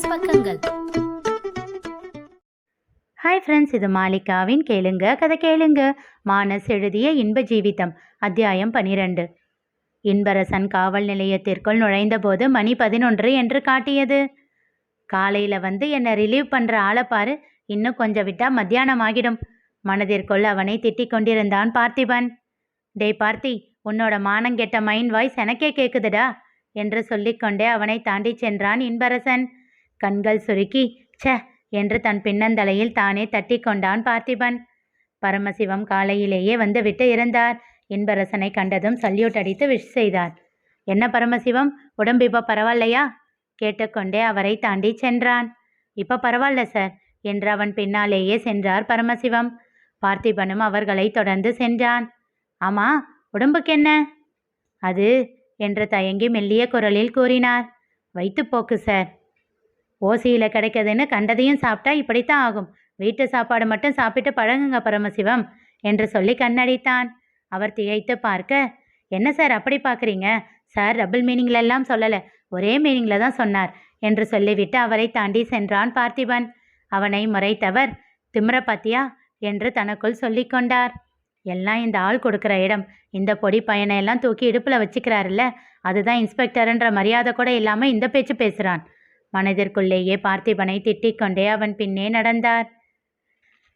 Business பக்கங்கள். Hi friends இது மாலிகாவின் கேளுங்க கதை கேளுங்க. மானஸ் எழுதிய இன்ப ஜீவிதம் அத்தியாயம் பனிரெண்டு. இன்பரசன் காவல் நிலையத்திற்குள் நுழைந்தபோது மணி பதினொன்று என்று காட்டியது. காலையில் வந்து என்னை ரிலீவ் பண்ணுற ஆளை பாரு இன்னும் கொஞ்சம் விட்டால் மத்தியானம் ஆகிடும். மனதிற்குள் அவனை திட்டிக் கொண்டிருந்தான் பார்த்திபன். டே பார்த்தி உன்னோட மானங்கெட்ட மைண்ட் வாய்ஸ் எனக்கே கேட்குதுடா என்று சொல்லிக்கொண்டே அவனை தாண்டி சென்றான் இன்பரசன். கண்கள் சுருக்கி ச என்று தன் பின்னந்தலையில் தானே தட்டி கொண்டான் பார்த்திபன். பரமசிவம் காலையிலேயே வந்து விட்டு இருந்தார். இன்பரசனை கண்டதும் சல்யூட் அடித்து விஷ் செய்தார். என்ன பரமசிவம் உடம்பு இப்போ பரவாயில்லையா? கேட்டுக்கொண்டே அவரை தாண்டி சென்றான். இப்போ பரவாயில்ல சார் என்று அவன் பின்னாலேயே சென்றார் பரமசிவம். பார்த்திபனும் அவர்களை தொடர்ந்து சென்றான். ஆமா உடம்புக்கு என்ன? அது என்று தயங்கி மெல்லிய குரலில் கூறினார். வைத்துப்போக்கு சார். ஓசியில் கிடைக்கிறதுன்னு கண்டதையும் சாப்பிட்டா இப்படித்தான் ஆகும். வீட்டு சாப்பாடு மட்டும் சாப்பிட்டு பழகுங்க பரமசிவம் என்று சொல்லி கண்ணடித்தான். அவர் திகைத்து பார்க்க என்ன சார் அப்படி பார்க்குறீங்க? சார் டபுள் மீனிங்ல எல்லாம் சொல்லலை ஒரே மீனிங்ல தான் சொன்னார் என்று சொல்லிவிட்டு அவரை தாண்டி சென்றான் பார்த்திபன். அவனை முறைத்தவர் திமிர பாத்தியா என்று தனக்குள் சொல்லி கொண்டார். எல்லாம் இந்த ஆள் கொடுக்குற இடம் இந்த பொடி பையனை எல்லாம் தூக்கி இடுப்பில் வச்சுக்கிறாருல்ல அதுதான் இன்ஸ்பெக்டர்ன்ற மரியாதை கூட இல்லாமல் இந்த பேச்சு பேசுகிறான் மனதிற்குள்ளேயே பார்த்திபனை திட்டிக் கொண்டே அவன் பின்னே நடந்தார்.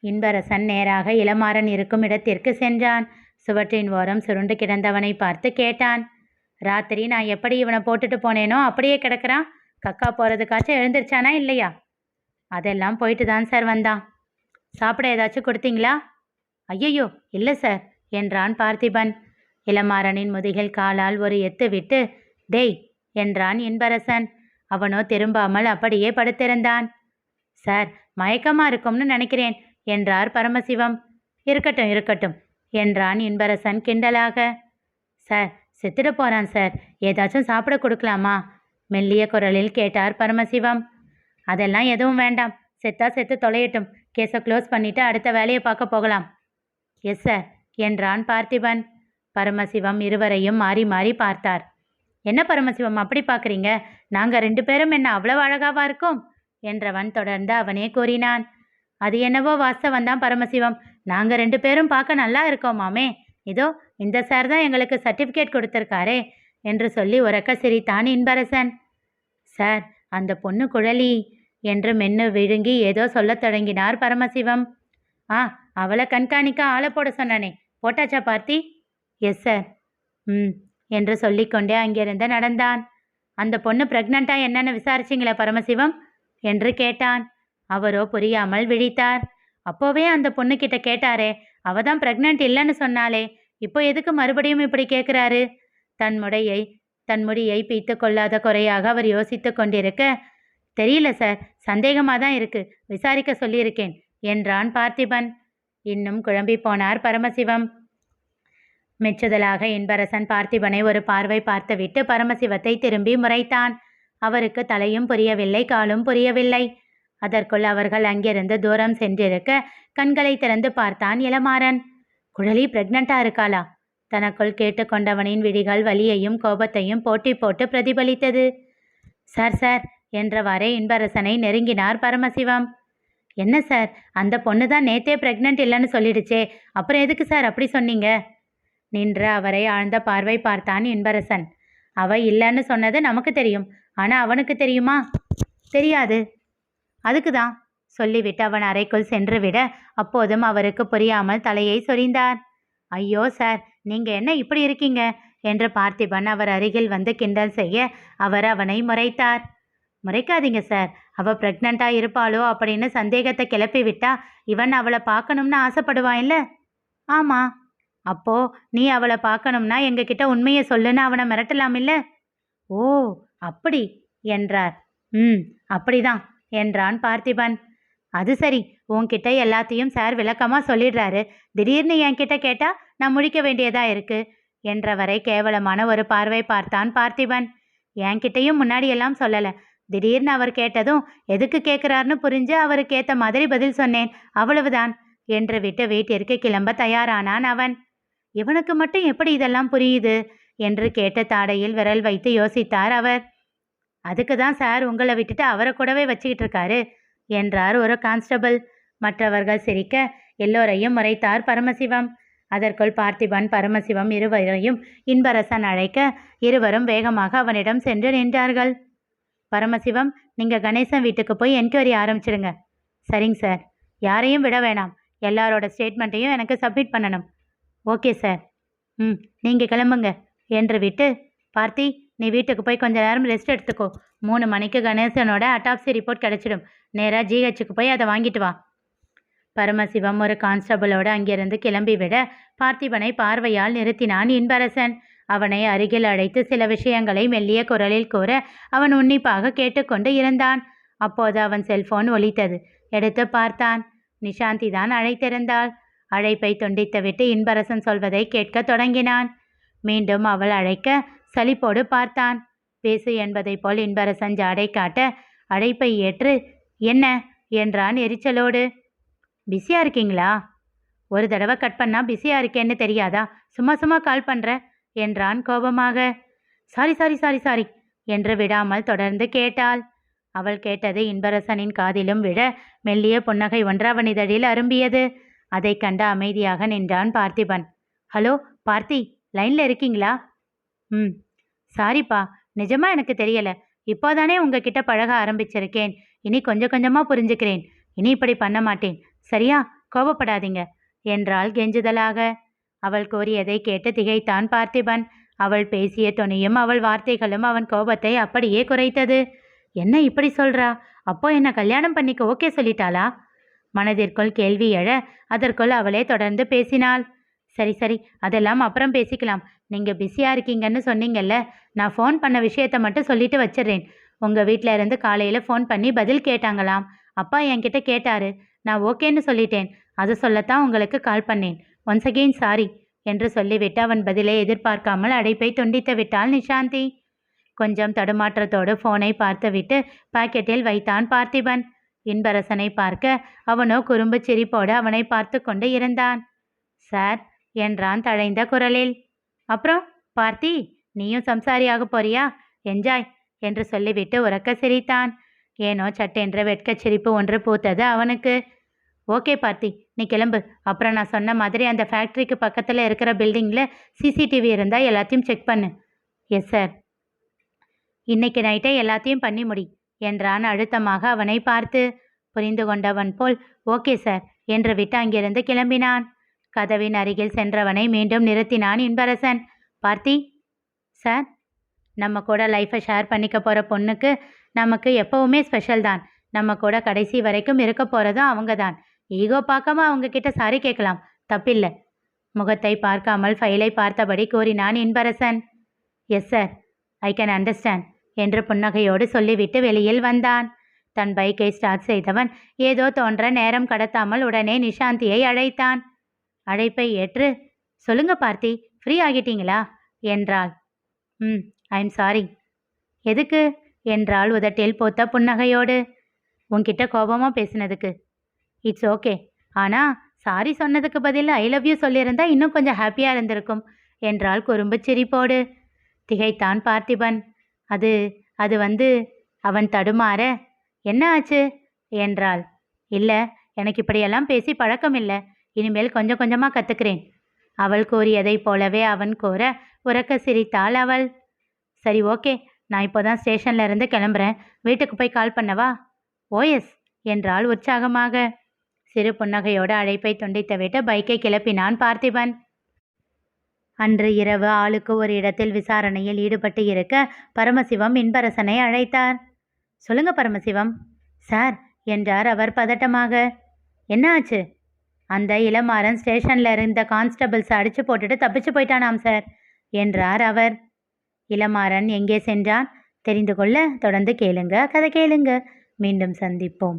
இன்பரசன் நேராக இளமாறன் இருக்கும் இடத்திற்கு சென்றான். சுவற்றின் ஓரம் சுருண்டு கிடந்தவனை பார்த்து கேட்டான் ராத்திரி நான் எப்படி இவனை போட்டுட்டு போனேனோ அப்படியே கிடக்குறான். கக்கா போகிறதுக்காச்சும் எழுந்திருச்சானா இல்லையா? அதெல்லாம் போயிட்டு தான் சார் வந்தான். சாப்பிட ஏதாச்சும் கொடுத்தீங்களா? ஐயையோ இல்லை சார் என்றான் பார்த்திபன். இளமாறனின் முதுகில் காலால் ஒரு எத்து விட்டு டேய் என்றான் இன்பரசன். அவனோ திரும்பாமல் அப்படியே படுத்திருந்தான். சார் மயக்கமா இருக்கும்னு நினைக்கிறேன் என்றார் பரமசிவம். இருக்கட்டும் இருக்கட்டும் என்றான் இன்பரசன் கிண்டலாக. சார் செத்துட போறான் சார். ஏதாச்சும் சாப்பிட கொடுக்கலாமா? மெல்லிய குரலில் கேட்டார் பரமசிவம். அதெல்லாம் எதுவும் வேண்டாம். செத்தா செத்து தொலையட்டும். கேஸை க்ளோஸ் பண்ணிட்டு அடுத்த வேலையை பார்க்க போகலாம். எஸ் சார் என்றான் பார்த்திபன். பரமசிவம் இருவரையும் மாறி மாறி பார்த்தார். என்ன பரமசிவம் அப்படி பார்க்குறீங்க? நாங்கள் ரெண்டு பேரும் என்ன அவ்வளவு அழகாவா இருக்கோம்? என்றவன் தொடர்ந்து அவனே கூறினான். அது என்னவோ வாஸ்தவன் தான் பரமசிவம். நாங்கள் ரெண்டு பேரும் பார்க்க நல்லா இருக்கோமாமே இதோ இந்த சார் தான் எங்களுக்கு சர்டிஃபிகேட் கொடுத்துருக்காரே என்று சொல்லி உறக்க சிரித்தான் இன்பரசன். சார் அந்த பொண்ணு குழலி என்று மென்னு விழுங்கி ஏதோ சொல்லத் தொடங்கினார் பரமசிவம். ஆ அவளை கண்காணிக்க ஆளை போட சொன்னானே. போட்டாச்சா பார்த்தி? Yes sir. ம். என்று சொல்லிக்கொண்டே அங்கிருந்து நடந்தான். அந்த பொண்ணு பிரெக்னண்டா என்னன்னு விசாரிச்சிங்களே பரமசிவம்? என்று கேட்டான். அவரோ புரியாமல் விழித்தார். அப்போவே அந்த பொண்ணுக்கிட்ட கேட்டாரே அவ தான் பிரெக்னன்ட் இல்லைன்னு சொன்னாலே இப்போ எதுக்கு மறுபடியும் இப்படி கேட்குறாரு தன் முடையை தன் முடியை பீத்து கொள்ளாத குறையாக அவர் யோசித்து கொண்டிருக்க தெரியல சார் சந்தேகமாக தான் இருக்கு விசாரிக்க சொல்லியிருக்கேன் என்றான் பார்த்திபன். இன்னும் குழம்பி போனார் பரமசிவம். மெச்சுதலாக இன்பரசன் பார்த்திபனை ஒரு பார்வை பார்த்துவிட்டு பரமசிவத்தை திரும்பி முறைத்தான். அவருக்கு தலையும் புரியவில்லை காலும் புரியவில்லை. அதற்குள் அவர்கள் அங்கிருந்து தூரம் சென்றிருக்க கண்களை திறந்து பார்த்தான் இளமாறன். குழலி பிரெக்னண்டா இருக்காளா? தனக்குள் கேட்டுக்கொண்டவனின் விழிகள் வலியையும் கோபத்தையும் போட்டி போட்டு பிரதிபலித்தது. சார் சார் என்றவாறே இன்பரசனை நெருங்கினார் பரமசிவம். என்ன சார் அந்த பொண்ணு தான் நேத்தே பிரெக்னென்ட் இல்லைன்னு சொல்லிடுச்சே அப்புறம் எதுக்கு சார் அப்படி சொன்னீங்க? நின்று அவரை ஆழ்ந்த பார்வை பார்த்தான் இன்பரசன். அவ இல்லைன்னு சொன்னது நமக்கு தெரியும். ஆனா அவனுக்கு தெரியுமா? தெரியாது. அதுக்கு தான் சொல்லிவிட்டு அவன் அறைக்குள் சென்று விட அப்போதும் அவருக்கு புரியாமல் தலையை சொரிந்தார். ஐயோ சார் நீங்க என்ன இப்படி இருக்கீங்க? என்று பார்த்திபன் அவர் அருகில் வந்து கிண்டல் செய்ய அவர் அவனை முறைத்தார். முறைக்காதீங்க சார் அவ பிரெக்னண்டா இருப்பாளோ அப்படின்னு சந்தேகத்தை கிளப்பி விட்டா இவன் அவளை பார்க்கணும்னு ஆசைப்படுவான் இல்ல? ஆமா. அப்போ நீ அவளை பார்க்கணும்னா எங்ககிட்ட உண்மையை சொல்லுன்னு அவனை மிரட்டலாம் இல்ல ஓ அப்படி என்றார். ம் அப்படிதான் என்றான் பார்த்திபன். அது சரி உன்கிட்ட எல்லாத்தையும் சார் விளக்கமா சொல்லிடுறாரு. திடீர்னு என்கிட்ட கேட்டா நான் முடிக்க வேண்டியதா இருக்கு என்றவரை கேவலமான ஒரு பார்வை பார்த்தான் பார்த்திபன். என்கிட்டயும் முன்னாடியெல்லாம் சொல்லல. திடீர்னு அவர் கேட்டதும் எதுக்கு கேட்குறாருன்னு புரிஞ்சு அவருக்கு ஏத்த மாதிரி பதில் சொன்னேன் அவ்வளவுதான் என்று விட்டு வீட்டிற்கு கிளம்ப தயாரானான் அவன். இவனுக்கு மட்டும் எப்படி இதெல்லாம் புரியுது? என்று கேட்ட தாடையில் விரல் வைத்து யோசித்தார் அவர். அதுக்கு தான் சார் உங்களை விட்டுட்டு அவரை கூடவே வச்சுக்கிட்டு இருக்காரு என்றார் ஒரு கான்ஸ்டபிள். மற்றவர்கள் சிரிக்க எல்லோரையும் முறைத்தார் பரமசிவம். அதற்குள் பார்த்திபன் பரமசிவம் இருவரையும் இன்பரசன் அழைக்க இருவரும் வேகமாக அவனிடம் சென்று நின்றார்கள். பரமசிவம் நீங்க கணேசன் வீட்டுக்கு போய் என்கொயரி ஆரம்பிச்சிடுங்க. சரிங்க சார். யாரையும் விட வேணாம். எல்லாரோட ஸ்டேட்மெண்ட்டையும் எனக்கு சப்மிட் பண்ணணும். Okay sir. ம் நீங்கள் கிளம்புங்க. என்று விட்டு பார்த்தி நீ வீட்டுக்கு போய் கொஞ்ச நேரம் ரெஸ்ட் எடுத்துக்கோ. மூணு மணிக்கு கணேசனோட அட்டாப்சி ரிப்போர்ட் கிடச்சிடும். நேராக ஜிஹெச்சுக்கு போய் அதை வாங்கிட்டு வா. பரமசிவம் ஒரு கான்ஸ்டபிளோடு அங்கிருந்து கிளம்பி விட பார்த்திபனை பார்வையால் நிறுத்தினான் இன்பரசன். அவனை அருகில் அழைத்து சில விஷயங்களை மெல்லிய குரலில் கூற அவன் உன்னிப்பாக கேட்டுக்கொண்டு இருந்தான். அப்போது அவன் செல்போன் ஒலித்தது. எடுத்து பார்த்தான். நிஷாந்தி தான் அழைத்திருந்தாள். அழைப்பை துண்டித்துவிட்டு இன்பரசன் சொல்வதை கேட்கத் தொடங்கினான். மீண்டும் அவள் அழைக்க சலிப்போடு பார்த்தான். பேசு என்பதைப் போல் இன்பரசன் ஜாடை காட்ட அழைப்பை ஏற்று என்ன? என்றான் எரிச்சலோடு. பிஸியா இருக்கீங்களா? ஒரு தடவை கட் பண்ணா பிஸியா இருக்கேன்னு தெரியாதா? சும்மா சும்மா கால் பண்ற? என்றான் கோபமாக. சாரி சாரி சாரி சாரி என்று விடாமல் தொடர்ந்து கேட்டாள். அவள் கேட்டது இன்பரசனின் காதிலும் விழ மெல்லிய புன்னகை ஒன்றாவனிதழில் அரும்பியது. அதை கண்ட அமைதியாக நின்றான் பார்த்திபன். ஹலோ பார்த்தி லைன்ல இருக்கீங்களா? ம். சாரிப்பா நிஜமா எனக்கு தெரியல. இப்போதானே உங்ககிட்ட பழக ஆரம்பிச்சிருக்கேன். இனி கொஞ்சம் கொஞ்சமா புரிஞ்சுக்கிறேன். இனி இப்படி பண்ண மாட்டேன். சரியா? கோபப்படாதீங்க என்றாள் கெஞ்சுதலாக. அவள் கோரியதை கேட்டு திகைத்தான் பார்த்திபன். அவள் பேசிய துணியும் அவள் வார்த்தைகளும் அவன் கோபத்தை அப்படியே குறைத்தது. என்ன இப்படி சொல்றா? அப்போ என்ன கல்யாணம் பண்ணிக்க ஓகே சொல்லிட்டாளா? மனதிற்குள் கேள்வி எழ அதற்குள் அவளே தொடர்ந்து பேசினாள். சரி சரி அதெல்லாம் அப்புறம் பேசிக்கலாம். நீங்கள் பிஸியாக இருக்கீங்கன்னு சொன்னீங்கல்ல நான் ஃபோன் பண்ண விஷயத்த மட்டும் சொல்லிட்டு வச்சிடுறேன் உங்கள் வீட்டில் இருந்து காலையில் ஃபோன் பண்ணி பதில் கேட்டாங்களாம். அப்பா என்கிட்ட கேட்டாரு. நான் ஓகேன்னு சொல்லிட்டேன். அதை சொல்லத்தான் உங்களுக்கு கால் பண்ணேன். ஒன்ஸ் அகெயின் சாரி என்று சொல்லிவிட்டு அவன் பதிலை எதிர்பார்க்காமல் அடைப்பை துண்டித்து விட்டாள் நிஷாந்தி. கொஞ்சம் தடுமாற்றத்தோடு ஃபோனை பார்த்துவிட்டு பாக்கெட்டில் வைத்தான் பார்த்திபன். இன்பரசனை பார்க்க அவனோ குறும்பு சிரிப்போடு அவனை பார்த்து கொண்டு இருந்தான். சார் என்றான் தழைந்த குரலில். அப்புறம் பார்த்தி நீயும் சம்சாரியாக போறியா? என்ஜாய் என்று சொல்லிவிட்டு உறக்க சிரித்தான். ஏனோ சட்டென்ற வெட்கச் சிரிப்பு ஒன்று பூத்தது அவனுக்கு. ஓகே பார்த்தி நீ கிளம்பு. அப்புறம் நான் சொன்ன மாதிரி அந்த ஃபேக்ட்ரிக்கு பக்கத்தில் இருக்கிற பில்டிங்கில் சிசிடிவி இருந்தால் எல்லாத்தையும் செக் பண்ணு. Yes sir. இன்னைக்கு நைட்டே எல்லாத்தையும் பண்ணி முடி. என்றான் அழுத்தமாக அவனை பார்த்து. புரிந்து கொண்டவன் போல் ஓகே சார் என்று விட்டு அங்கிருந்து கிளம்பினான். கதவின் அருகில் சென்றவனை மீண்டும் நிறுத்தினான் இன்பரசன். பார்த்தி சார் நம்ம கூட லைஃப்பை ஷேர் பண்ணிக்க போகிற பொண்ணுக்கு நமக்கு எப்பவுமே ஸ்பெஷல் தான். நம்ம கூட கடைசி வரைக்கும் இருக்க போகிறதும் அவங்க தான். ஈகோ பார்க்காம அவங்க கிட்ட சாரி கேட்கலாம். தப்பில்லை. முகத்தை பார்க்காமல் ஃபைலை பார்த்தபடி கூறினான் Inbarasan. Yes sir I can understand. என்று புன்னகையோடு சொல்லிவிட்டு வெளியில் வந்தான். தன் பைக்கை ஸ்டார்ட் செய்தவன் ஏதோ தோன்ற நேரம் கடத்தாமல் உடனே நிஷாந்தியை அழைத்தான். அழைப்பை ஏற்று சொல்லுங்க பார்த்தி ஃப்ரீ ஆகிட்டீங்களா? என்றாள். ம் ஐம் சாரி எதுக்கு? என்றாள் உதட்டில் போத்த புன்னகையோடு. உன்கிட்ட கோபமா பேசினதுக்கு. இட்ஸ் ஓகே ஆனா சாரி சொன்னதுக்கு பதில் ஐ லவ் யூ சொல்லியிருந்தா இன்னும் கொஞ்சம் ஹாப்பியாக இருந்திருக்கும் என்றாள் குறும்பு சிரிப்போடு. திகைத்தான் பார்த்திபன். அது அது வந்து அவன் தடுமாற என்ன ஆச்சு? என்றாள். இல்லை எனக்கு இப்படியெல்லாம் பேசி பழக்கம் இல்லை. இனிமேல் கொஞ்சம் கொஞ்சமாக கற்றுக்கிறேன் அவள் கூறியதைப் போலவே அவன் கூற உறக்க சிரித்தாள் அவள். சரி ஓகே. நான் இப்போ தான் ஸ்டேஷன்ல இருந்து கிளம்புறேன். வீட்டுக்கு போய் கால் பண்ணவா? ஓஎஸ் என்றாள் உற்சாகமாக. சிறு புன்னகையோடு அழைப்பை துண்டித்துவிட்டு பைக்கை கிளப்பினான் பார்த்திபன். அன்று இரவு ஆளுக்கு ஒரு இடத்தில் விசாரணையில் ஈடுபட்டு இருக்க பரமசிவம் இன்பரசனை அழைத்தார். சொல்லுங்க பரமசிவம். சார் என்றார் அவர் பதட்டமாக. என்ன ஆச்சு? அந்த இளமாறன் ஸ்டேஷன்ல இருந்த கான்ஸ்டபிள்ஸ் அடிச்சு போட்டுட்டு தப்பிச்சு போயிட்டானாம் சார் என்றார் அவர். இளமாறன் எங்கே சென்றான்? தெரிந்து கொள்ள தொடர்ந்து கேளுங்க. கதை கேளுங்க. மீண்டும் சந்திப்போம்.